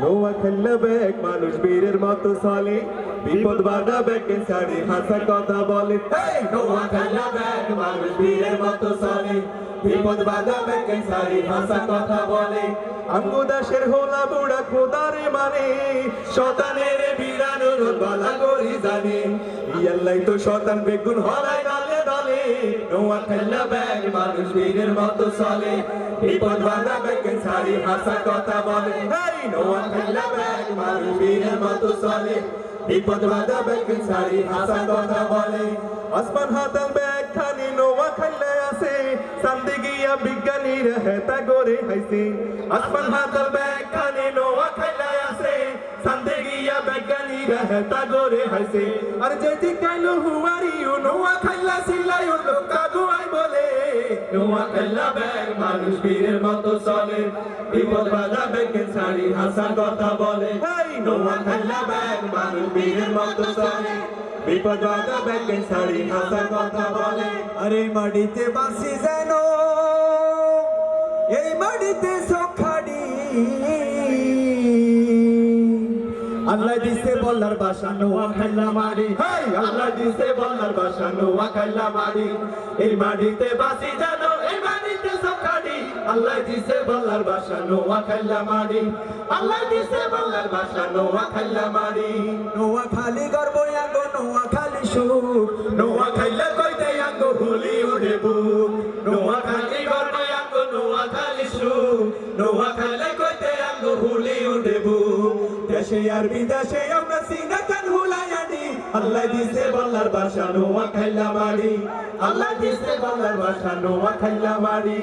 নোয়া খেললে ব্যাগ মানুষ বীরের মতো চলে। বিপদ বাধা ব্যাগে ছাড়ি হাসা কথা বলে। নোয়া খেললে ব্যাগ মানুষ বীরের মতো চলে। বিপদ বাধা ব্যাগে ছাড়ি হাসা কথা বলে। আঙ্গু দাসের হোলা বুড়া খোদারে মানে শতানের বিরানোর বালা করি জানে। ইয়াল্লাই তো শতান বেগুন হলাই ডালে ডালে নোয়া খেললে ব্যাগ মানুষ বীরের মতো চলে। বিপদ বাধা ব্যাগে ছাড়ি হাসা কথা বলে এই নোয়া খেললে ব্যাগ মানুষ বীরের মতো চলে বিপদ বাধা ব্যাগে ছাড়ি হাসা কথা বলে আসমান হাতাল ব্যাগ খানি নোয়া খাইলে আছে সান্দে গিয়া বিজ্ঞানীর হেতা গরে হাইছে আসমান হাতাল ব্যাগ খানি নোয়া খাইলে আছে সান্দে গিয়া বিজ্ঞানীর হেতা গরে হাইছে আর যে জিকাইলো হুয়ারি ও নোয়া খাইলা সিলাই ও লোকা গুয়াই বলে নোয়া ব্যাগ মানুষ বীরের মতো চলে বিপদ বাধা ব্যাগে ছাড়ি হাসা কথা বলে। নোয়া খাইলা ব্যাগ মানুষ বীরের মতো চলে বিপদ বাধা ব্যাগে ছাড়ি হাসা কথা বলে। আরে মাটিতে বাসি যেন এই মাটিতে সখাড়ি। আল্লাহ দিছে বলার বাসা নোয়া খাইলা মারি আল্লাহ দিছে বলার বাসা নোয়া খাইলা মারি এই মাটিতে বাসি জানো এই মাটিতে সখাড়ি আল্লাহ দিছে বলার বাসা নোয়া খাইলা মারি আল্লাহ দিছে বলার বাসা নোয়া খাইলা মারি নোয়া খালি গর্ব আঙ্গো নোয়া খালি সুখ। নোয়া খাইলা কইতে আঙ্গ হুলি উড়ে বুক। নোয়া খালি গর্বে আঙ্গ নোয়া খালি সুখ। দেশে আর বিদেশে আমরা সিনা কান হুলাই আনি? আল্লাহ দিছে বল্লার বাসা নোয়া খাইলা বাড়ি আল্লাহ দিছে বল্লার বাসা নোয়া খাইলা মারি